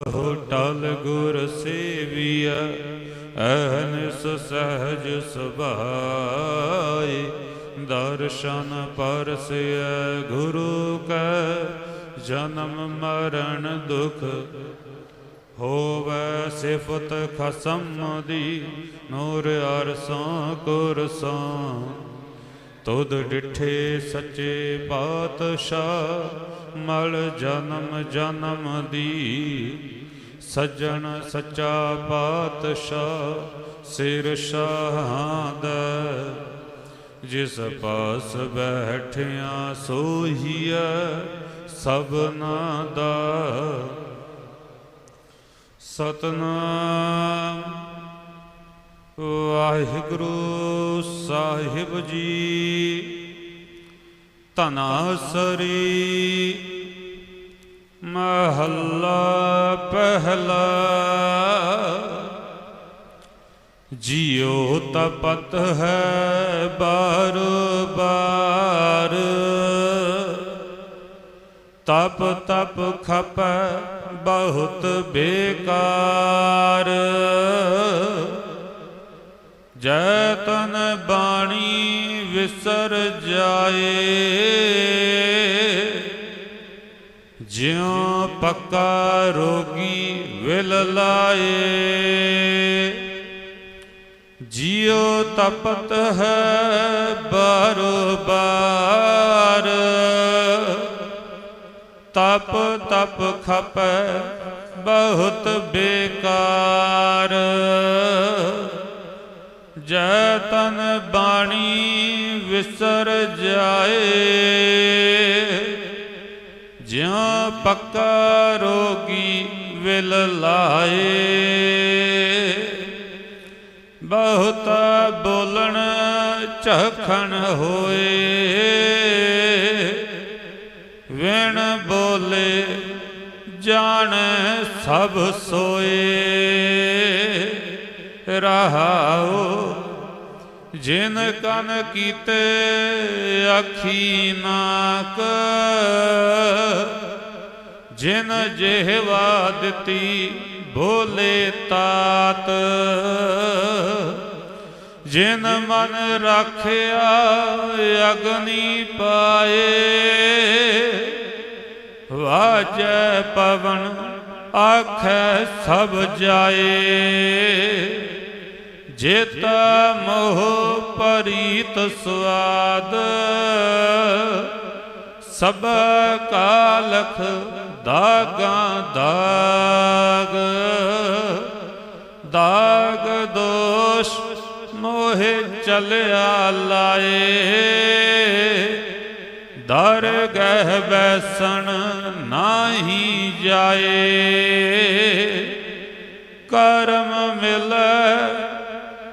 Hotel ਗੁਰ ਸੇਵੀਆ ਅਹਨਿਸ ਸਹਜ ਸੁਭਾਈ ਦਰਸ਼ਨ ਪਰਸਿਐ ਗੁਰੂ ਕੈ, ਜਨਮ ਮਰਨ ਦੁਖ ਹੋਵੈ ਸਿਫਤ ਖਸਮ ਦੀ। ਨੂਰ ਅਰਸਾਂ ਕੁਰਸਾਂ ਤੁਧ ਡਿਠੇ ਸੱਚੇ ਪਾਤਸ਼ਾਹ ਮਲ ਜਨਮ ਜਨਮ ਦੀ। ਸੱਜਣ ਸੱਚਾ ਪਾਤਸ਼ਾਹ ਸਿਰ ਸ਼ਾਹਦ ਜਿਸ ਪਾਸ ਬੈਠਿਆ ਸੋਹੀਐ ਸਭਨਾ ਦਾ। ਸਤਨਾਮ ਵਾਹਿਗੁਰੂ ਸਾਹਿਬ ਜੀ। ਤਨਾਸਰੀ ਮਹੱਲਾ ਪਹਿਲਾ। ਜਿਉ ਤਪਤ ਹੈ ਬਾਰ ਬਾਰ ਤਪ ਤਪ ਖਪੈ ਬਹੁਤ ਬੇਕਾਰ। ਜੈ ਤਨ ਬਾਣੀ ਵਿਸਰ ਜਾਏ, ਜਿਉ ਪੱਕਾ ਰੋਗੀ ਵਿਲ ਲਾਏ। ਜਿਉ ਤਪਤ ਹੈ ਬਾਰੋ ਬਾਰ ਤਪ ਤਪ ਖਪੈ ਬਹੁਤ ਬੇਕਾਰ। ਜੈ ਤਨ ਬਾਣੀ ਵਿਸਰ ਜਾਏ। ਜਿਉ ਪੱਕਾ ਰੋਗੀ ਵਿਲ ਲਾਏ। ਬਹੁਤਾ ਬੋਲਣ ਝਖਣ ਹੋਏ। ਵਿਣ ਬੋਲੇ ਜਾਣ ਸਭ ਸੋਏ। ਰਹਾਉ ਜਿਨ ਕਨ ਕੀਤੇ ਅੱਖੀ ਨਾਕ ਜਿਨ ਜਿਹਵਾ ਦਿੱਤੀ ਬੋਲੇ ਤਾਤ, ਜਿਨ ਮਨ ਰੱਖਿਆ ਅਗਨੀ ਪਾਏ, ਵਾਜੈ ਪਵਨ ਆਖੈ ਸਭ ਜਾਏ, ਜਿਤ ਮੋਹ ਪਰੀਤ ਸੁਆਦ। ਸਭ ਕਾਲਖ ਦਾਗਾਂ ਦਾਗ। ਦਾਗ ਦੋਸ਼ ਮੋਹਿ ਚਲਿਆ ਲਾਏ। ਦਰ ਗਹਿ ਬੈਸਣ ਨਾਹੀ ਜਾਏ। ਕਰਮ ਮਿਲੈ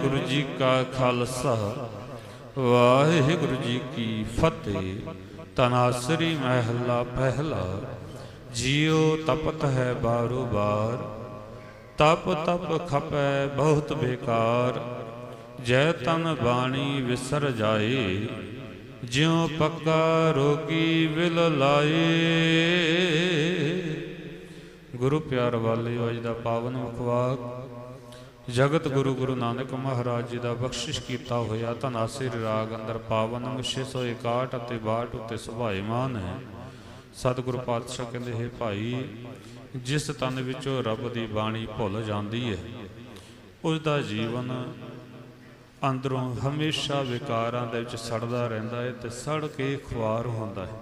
ਵਾਹਿਗੁਰੂ ਜੀ ਕਾ ਖਾਲਸਾ। ਵਾਹਿਗੁਰੂ ਜੀ ਕੀ ਫਤਿਹ। ਤਨਾਸਰੀ ਮਹਿਲਾ ਪਹਿਲਾ। ਜਿਉ ਤਪਤ ਹੈ ਬਾਰੋ ਬਾਰ। ਤਪ ਤਪ ਖਪੈ ਬਹੁਤ ਬੇਕਾਰ। ਜੈ ਤਨ ਬਾਣੀ ਵਿਸਰ ਜਾਏ। ਜਿਉ ਪੱਕਾ ਰੋਗੀ ਵਿਲ ਲਾਏ। ਗੁਰੂ ਪਿਆਰ ਵਾਲਿਓ, ਅੱਜ ਦਾ ਪਾਵਨ ਮੁਖਵਾਕ ਜਗਤ ਗੁਰੂ ਗੁਰੂ ਨਾਨਕ ਮਹਾਰਾਜ ਜੀ ਦਾ ਬਖਸ਼ਿਸ਼ ਕੀਤਾ ਹੋਇਆ ਧਨਾਸਿਰ ਰਾਗ ਅੰਦਰ ਪਾਵਨ ਅੰਗ 661 ਅਤੇ 62 ਉੱਤੇ ਸੁਭਾਏਮਾਨ ਹੈ। ਸਤਿਗੁਰ ਪਾਤਸ਼ਾਹ ਕਹਿੰਦੇ, ਹੈ ਭਾਈ, ਜਿਸ ਤਨ ਵਿੱਚੋਂ ਰੱਬ ਦੀ ਬਾਣੀ ਭੁੱਲ ਜਾਂਦੀ ਹੈ, ਉਸ ਦਾ ਜੀਵਨ ਅੰਦਰੋਂ ਹਮੇਸ਼ਾ ਵਿਕਾਰਾਂ ਦੇ ਵਿੱਚ ਸੜਦਾ ਰਹਿੰਦਾ ਹੈ ਤੇ ਸੜ ਕੇ ਖੁਆਰ ਹੁੰਦਾ ਹੈ।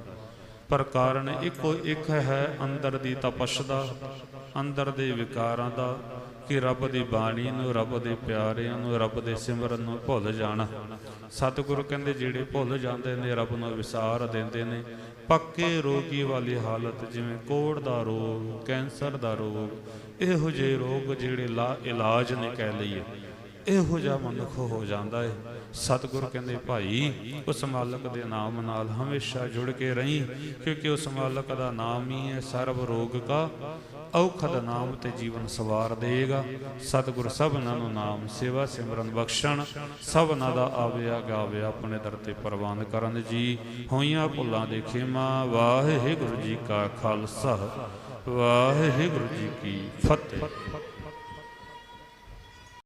ਪਰ ਕਾਰਨ ਇੱਕੋ ਇੱਕ ਹੈ, ਅੰਦਰ ਦੀ ਤਪਸ਼ ਦਾ, ਅੰਦਰ ਦੇ ਵਿਕਾਰਾਂ ਦਾ ਕਿ ਰੱਬ ਦੀ ਬਾਣੀ ਨੂੰ, ਰੱਬ ਦੇ ਪਿਆਰਿਆਂ ਨੂੰ, ਰੱਬ ਦੇ ਸਿਮਰਨ ਨੂੰ ਭੁੱਲ ਜਾਣਾ। ਸਤਿਗੁਰੂ ਕਹਿੰਦੇ ਜਿਹੜੇ ਭੁੱਲ ਜਾਂਦੇ ਨੇ, ਰੱਬ ਨੂੰ ਵਿਸਾਰ ਦਿੰਦੇ ਨੇ। ਪੱਕੇ ਰੋਗੀ ਵਾਲੀ ਹਾਲਤ, ਜਿਵੇਂ ਕੋੜ ਦਾ ਰੋਗ, ਕੈਂਸਰ ਦਾ ਰੋਗ, ਇਹੋ ਜਿਹੇ ਰੋਗ ਜਿਹੜੇ ਲਾ ਇਲਾਜ ਨੇ ਕਹਿ ਲਈਏ। ਇਹੋ ਜਿਹਾ ਮਨੁੱਖ ਹੋ ਜਾਂਦਾ ਹੈ ਸਤਿਗੁਰ ਕਹਿੰਦੇ, ਭਾਈ, ਉਸ ਮਾਲਕ ਦੇ ਨਾਮ ਨਾਲ ਹਮੇਸ਼ਾ ਜੁੜ ਕੇ ਰਹੀਂ, ਕਿਉਂਕਿ ਉਸ ਮਾਲਕ ਦਾ ਨਾਮ ਹੀ ਹੈ ਸਰਬ ਰੋਗ ਕਾ। ਔਖਦ ਨਾਮ ਤੇ ਜੀਵਨ ਸਵਾਰ ਦੇਗਾ। ਸਤਿਗੁਰ ਸਭਨਾਂ ਨੂੰ ਨਾਮ ਸੇਵਾ ਸਿਮਰਨ ਬਖਸ਼ਣ। ਸਭਨਾਂ ਦਾ ਆਵਿਆ ਗਾਵਿਆ ਆਪਣੇ ਦਰ ਤੇ ਪ੍ਰਵਾਨ ਕਰਨ ਜੀ। ਹੋਈਆਂ ਭੁੱਲਾਂ ਦੇ ਖੇਮਾ, ਵਾਹਿਗੁਰੂ ਜੀ ਕਾ ਖਾਲਸਾ, ਵਾਹਿਗੁਰੂ ਜੀ ਕੀ ਫਤਿਹ।